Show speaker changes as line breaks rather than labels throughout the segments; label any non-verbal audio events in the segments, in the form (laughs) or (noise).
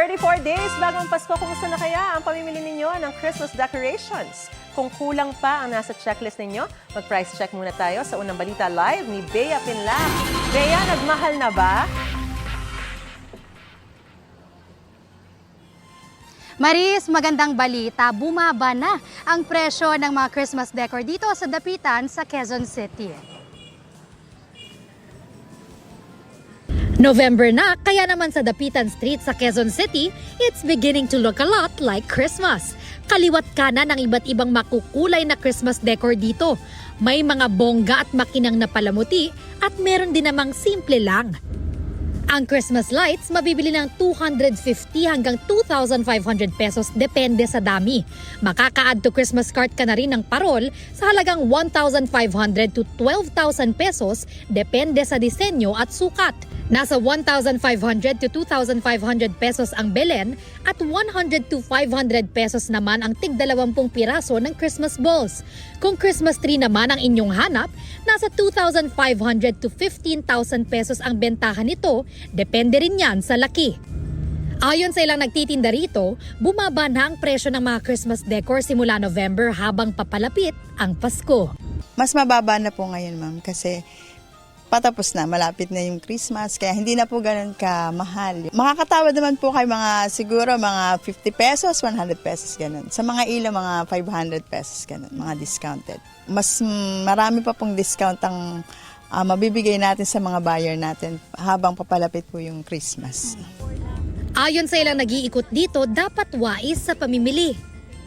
34 days bagong Pasko, kumusta na kaya ang pamimili ninyo ng Christmas decorations? Kung kulang pa ang nasa checklist ninyo, mag-price check muna tayo sa unang balita live ni Bea Pinlac. Bea, nagmahal na ba?
Maris, magandang balita. Bumaba na ang presyo ng mga Christmas decor dito sa Dapitan sa Quezon City. November na, kaya naman sa Dapitan Street sa Quezon City, it's beginning to look a lot like Christmas. Kaliwat kanan ng iba't ibang makukulay na Christmas decor dito. May mga bongga at makinang na palamuti at meron din namang simple lang. Ang Christmas lights mabibili ng 250 hanggang 2,500 pesos depende sa dami. Makaka-add to Christmas card ka na rin ng parol sa halagang 1,500 to 12,000 pesos depende sa disenyo at sukat. Nasa 1,500 to 2,500 pesos ang belen at 100 to 500 pesos naman ang tig 20 piraso ng Christmas balls. Kung Christmas tree naman ang inyong hanap, nasa 2,500 to 15,000 pesos ang bentahan nito, depende rin yan sa laki. Ayon sa ilang nagtitinda rito, bumaba na ang presyo ng mga Christmas decor simula November habang papalapit ang Pasko.
Mas mababa na po ngayon, ma'am, kasi patapos na, malapit na yung Christmas, kaya hindi na po ganun kamahal. Makakatawad naman po kay mga siguro mga 50 pesos, 100 pesos ganun. Sa mga ilaw, mga 500 pesos ganun, mga discounted. Mas mm, marami pa pong discount ang ah, mabibigay natin sa mga buyer natin habang papalapit po yung Christmas.
Ayon sa ilang nag-iikot dito, dapat wais sa pamimili.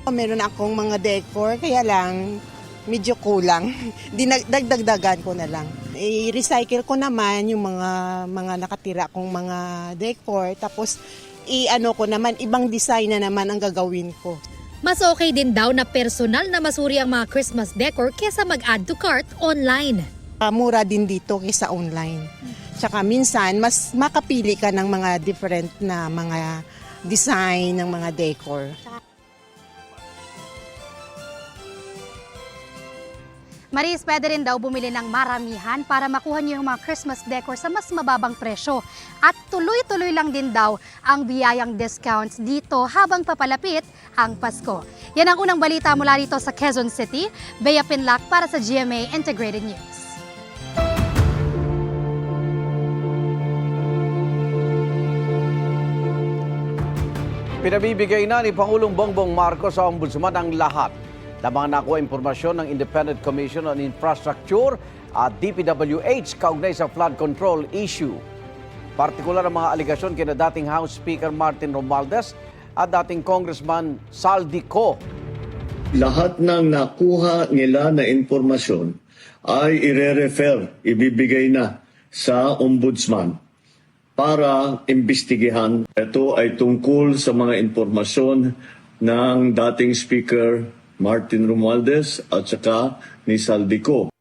Meron akong mga decor, kaya lang medyo kulang. (laughs) Dinagdagdagan ko na lang. I-recycle ko naman yung mga mga nakatira kong mga decor. Tapos i-ano ko naman, ibang design na naman ang gagawin ko.
Mas okay din daw na personal na masuri ang mga Christmas decor kesa mag-add to cart online.
Mura din dito kaysa online. Tsaka minsan, mas makapili ka ng mga different na mga design ng mga decor.
Maris, pwede rin daw bumili ng maramihan para makuha niyo yung mga Christmas decor sa mas mababang presyo. At tuloy-tuloy lang din daw ang biyayang discounts dito habang papalapit ang Pasko. Yan ang unang balita mula rito sa Quezon City. Bea Pinlac para sa GMA Integrated News.
Pinabibigay na ni Pangulong Bongbong Marcos sa Ombudsman ang lahat ng mga nakuha impormasyon ng Independent Commission on Infrastructure at DPWH kaugnay sa flood control issue. Partikular ang mga aligasyon kina dating House Speaker Martin Romualdez at dating Congressman Saldi Co.
lahat ng nakuha nila na impormasyon ay ire-refer, ibibigay na sa ombudsman para imbestigahan. Ito ay tungkol sa mga impormasyon ng dating Speaker Martin Romualdez at saka ni Saldico.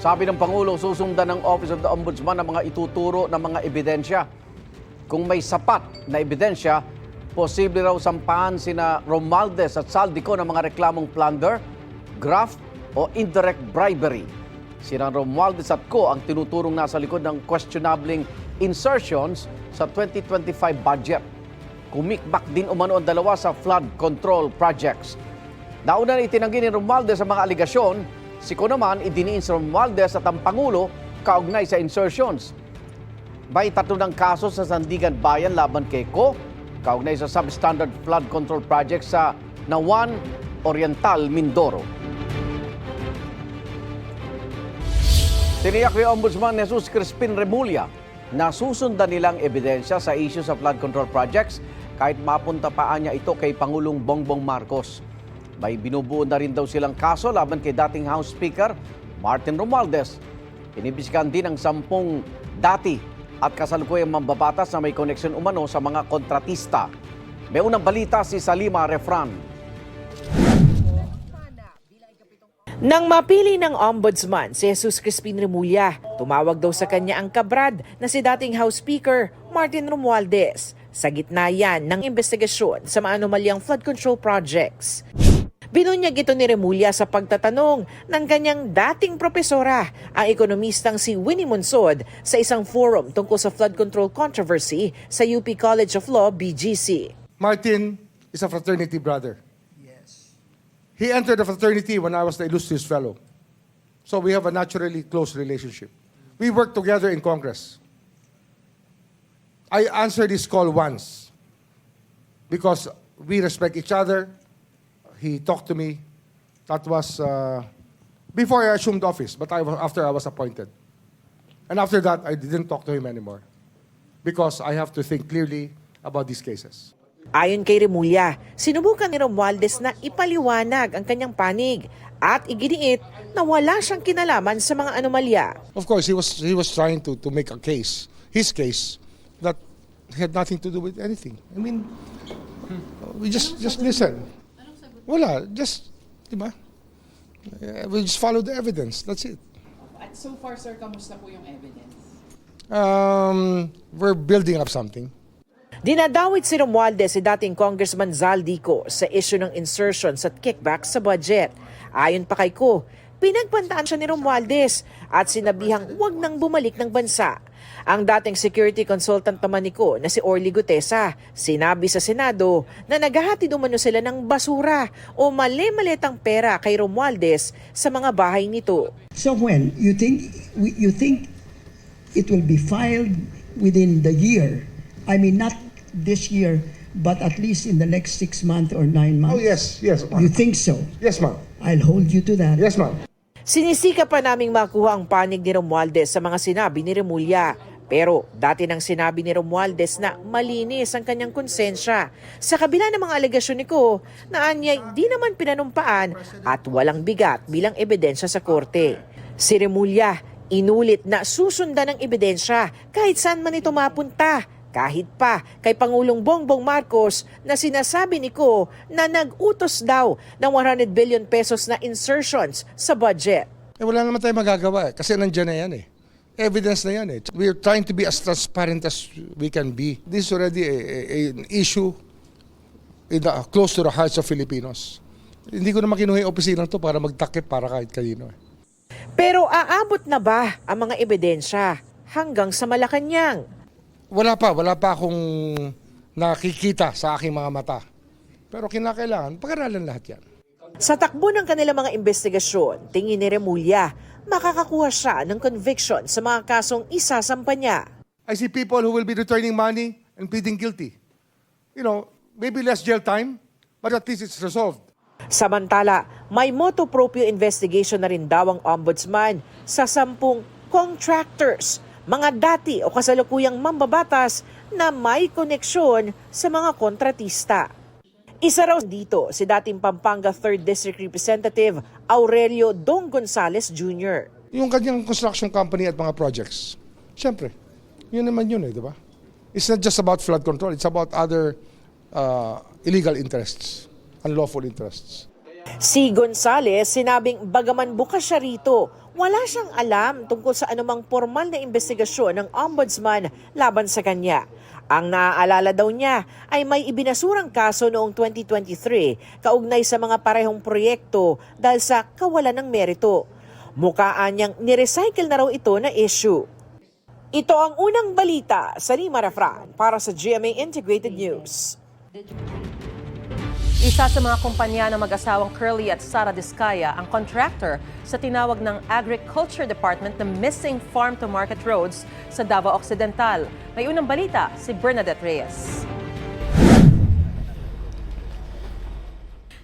Sabi ng Pangulo, susundan ng Office of the Ombudsman ang mga ituturo ng mga ebidensya. Kung may sapat na ebidensya, posible raw sampahan sina Romualdez at Saldico ng mga reklamong plunder, graft o indirect bribery. Sina Romualdez at Co ang tinuturong nasa likod ng questionabling insertions sa 2025 budget. Kumikbak din umano ang dalawa sa flood control projects. Nauna na itinanggi ni Romualdez ang mga aligasyon, si Ko naman idiniin si Romualdez at ang Pangulo kaugnay sa insertions. May tatlo ng kaso sa Sandigan Bayan laban kay Ko, kaugnay sa substandard flood control project sa Nawan Oriental, Mindoro. Tiniyak ni Ombudsman Jesus Crispin Remulla na susundan nilang ebidensya sa issue sa flood control projects kahit mapunta pa niya ito kay Pangulong Bongbong Marcos. May binubuo na rin daw silang kaso laban kay dating House Speaker Martin Romualdez. Inibisikan din ang sampung dati at kasalukuyang mambabatas na may koneksyon umano sa mga kontratista. May unang balita si Salima Refran.
Nang mapili ng ombudsman si Jesus Crispin Remulla, tumawag daw sa kanya ang kabrad na si dating House Speaker Martin Romualdez. Sa gitna yan ng investigasyon sa maanumalyang flood control projects. Binunyag ito ni Remulla sa pagtatanong ng kanyang dating propesora, ang ekonomistang si Winnie Monsod sa isang forum tungkol sa flood control controversy sa UP College of Law, BGC.
Martin is a fraternity brother. He entered the fraternity when I was the illustrious fellow. So we have a naturally close relationship. We worked together in Congress. I answered his call once because we respect each other. He talked to me. That was uh, before I assumed office, but I, after I was appointed. And after that, I didn't talk to him anymore because I have to think clearly about these cases.
Ayon kay Remulla, sinubukan ni Romualdez na ipaliwanag ang kanyang panig at iginiit na wala siyang kinalaman sa mga anomalya.
Of course, he was he was trying to to make a case, his case, that had nothing to do with anything. I mean, we just just listen. Wala, just, di ba? Eh, We just follow the evidence. That's it.
At so far, sir, kamusta po yung evidence?
Um, we're building up something.
Dinadawit si Romualdez si dating Congressman Zaldico sa issue ng insertions at kickbacks sa budget. Ayon pa kay Ko, pinagbantaan siya ni Romualdez at sinabihang huwag nang bumalik ng bansa. Ang dating security consultant naman ni Ko na si Orly Gutesa, sinabi sa Senado na naghahatid umano sila ng basura o mali-malitang pera kay Romualdez sa mga bahay nito.
So when you think you think it will be filed within the year, I mean not this year, but at least in the next six months or nine months.
Oh yes, yes,
You
ma'am.
think so?
Yes, ma'am.
I'll hold you to that.
Yes, ma'am.
Sinisika pa naming makuha ang panig ni Romualdez sa mga sinabi ni Remulla. Pero dati nang sinabi ni Romualdez na malinis ang kanyang konsensya. Sa kabila ng mga alegasyon ni Ko na anyay di naman pinanumpaan at walang bigat bilang ebidensya sa korte. Si Remulla inulit na susundan ng ebidensya kahit saan man ito mapunta kahit pa kay Pangulong Bongbong Marcos na sinasabi ni Ko na nag-utos daw ng 100 billion pesos na insertions sa budget.
Eh, wala naman tayo magagawa eh, kasi nandyan na yan eh. Evidence na yan eh. We're trying to be as transparent as we can be. This is already a, a- an issue in the, close to the hearts of Filipinos. Hindi ko naman kinuha yung opisinang to para magtakip para kahit kanino eh.
Pero aabot na ba ang mga ebidensya hanggang sa Malacanang?
Wala pa, wala pa akong nakikita sa aking mga mata. Pero kinakailangan, pag-aralan lahat yan.
Sa takbo ng kanilang mga investigasyon, tingin ni Remulla, makakakuha siya ng conviction sa mga kasong isasampa niya.
I see people who will be returning money and pleading guilty. You know, maybe less jail time, but at least it's resolved.
Samantala, may motu proprio investigation na rin daw ang ombudsman sa sampung contractors, mga dati o kasalukuyang mambabatas na may koneksyon sa mga kontratista. Isa raw dito si dating Pampanga 3rd District Representative Aurelio Dong Gonzales Jr.
Yung kanyang construction company at mga projects. Siyempre, yun naman yun eh, di ba? It's not just about flood control, it's about other uh, illegal interests, unlawful interests.
Si Gonzales sinabing bagaman bukas siya rito, wala siyang alam tungkol sa anumang formal na investigasyon ng ombudsman laban sa kanya. Ang naaalala daw niya ay may ibinasurang kaso noong 2023 kaugnay sa mga parehong proyekto dahil sa kawalan ng merito. Mukaan niyang nirecycle na raw ito na issue. Ito ang unang balita sa Lima Refran para sa GMA Integrated News.
Isa sa mga kumpanya ng mag-asawang Curly at Sara Discaya ang contractor sa tinawag ng Agriculture Department na Missing Farm to Market Roads sa Davao Occidental. May unang balita si Bernadette Reyes.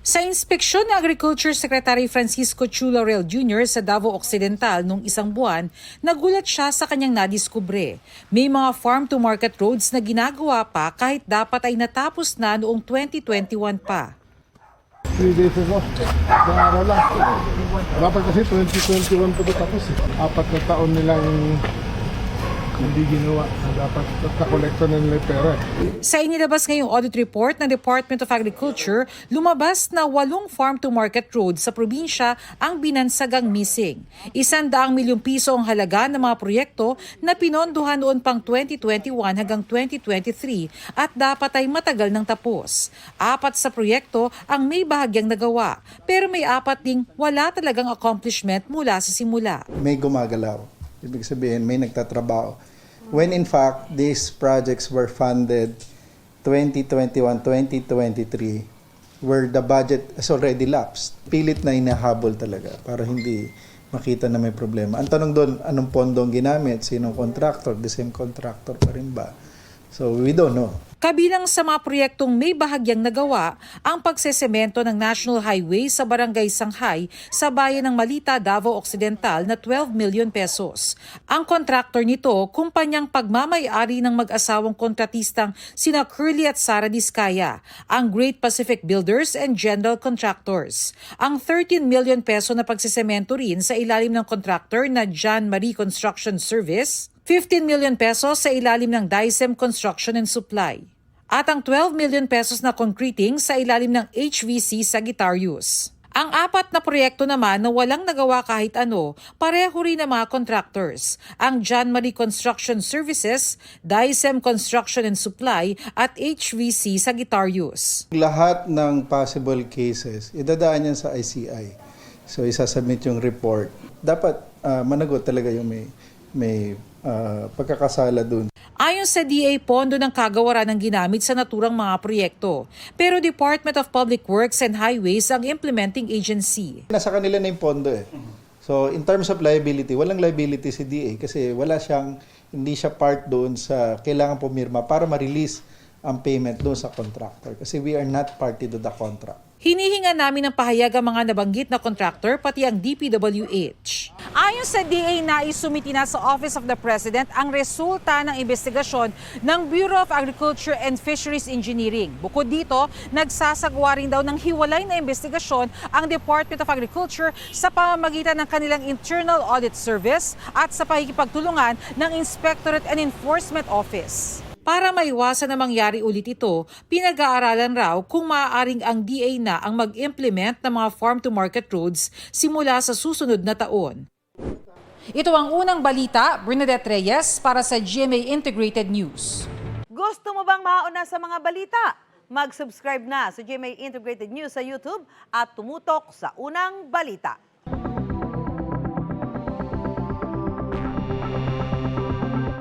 Sa inspeksyon ni Agriculture Secretary Francisco Chulaurel Jr. sa Davao Occidental nung isang buwan, nagulat siya sa kanyang nadiskubre. May mga farm-to-market roads na ginagawa pa kahit dapat ay natapos na noong 2021 pa.
3 days ago. Lang. Dapat kasi 2021 pa tapos eh. Apat na taon nilang hindi ginawa na dapat kakolekta na nila pera.
Sa inilabas ngayong audit report ng Department of Agriculture, lumabas na walong farm-to-market road sa probinsya ang binansagang missing. Isandaang milyong piso ang halaga ng mga proyekto na pinondohan noon pang 2021 hanggang 2023 at dapat ay matagal nang tapos. Apat sa proyekto ang may bahagyang nagawa, pero may apat ding wala talagang accomplishment mula sa simula.
may gumagalaw. Ibig sabihin, may nagtatrabaho. When in fact, these projects were funded 2021, 2023, where the budget has already lapsed. Pilit na inahabol talaga para hindi makita na may problema. Ang tanong doon, anong pondo ang ginamit? Sinong contractor? The same contractor pa rin ba? So, we don't know.
Kabilang sa mga proyektong may bahagyang nagawa ang pagsesemento ng National Highway sa Barangay Sanghay sa bayan ng Malita, Davao Occidental na 12 million pesos. Ang kontraktor nito, kumpanyang pagmamayari ng mag-asawang kontratistang sina Curly at Sara Diskaya, ang Great Pacific Builders and General Contractors. Ang 13 million peso na pagsesemento rin sa ilalim ng kontraktor na John Marie Construction Service 15 million pesos sa ilalim ng DICEM Construction and Supply. At ang 12 million pesos na concreting sa ilalim ng HVC Sagittarius. Ang apat na proyekto naman na walang nagawa kahit ano, pareho rin ng mga contractors. Ang John Marie Construction Services, DICEM Construction and Supply at HVC Sagittarius.
Lahat ng possible cases, idadaan yan sa ICI. So, isasubmit yung report. Dapat ah, managot talaga yung may, may ah, pagkakasala dun.
Ayon sa DA, pondo ng kagawaran ng ginamit sa naturang mga proyekto. Pero Department of Public Works and Highways ang implementing agency.
Nasa kanila na yung pondo eh. So, in terms of liability, walang liability si DA kasi wala siyang, hindi siya part doon sa kailangan pumirma para ma-release ang payment doon sa contractor kasi we are not party to the contract.
Hinihinga namin ng pahayag ang mga nabanggit na contractor pati ang DPWH. Ayon sa DA na isumiti na sa Office of the President ang resulta ng investigasyon ng Bureau of Agriculture and Fisheries Engineering. Bukod dito, nagsasagawa rin daw ng hiwalay na investigasyon ang Department of Agriculture sa pamamagitan ng kanilang Internal Audit Service at sa pakikipagtulungan ng Inspectorate and Enforcement Office. Para maiwasan na mangyari ulit ito, pinag-aaralan raw kung maaaring ang DA na ang mag-implement ng mga farm-to-market roads simula sa susunod na taon. Ito ang unang balita, Bernadette Reyes para sa GMA Integrated News.
Gusto mo bang mauna sa mga balita? Mag-subscribe na sa GMA Integrated News sa YouTube at tumutok sa unang balita.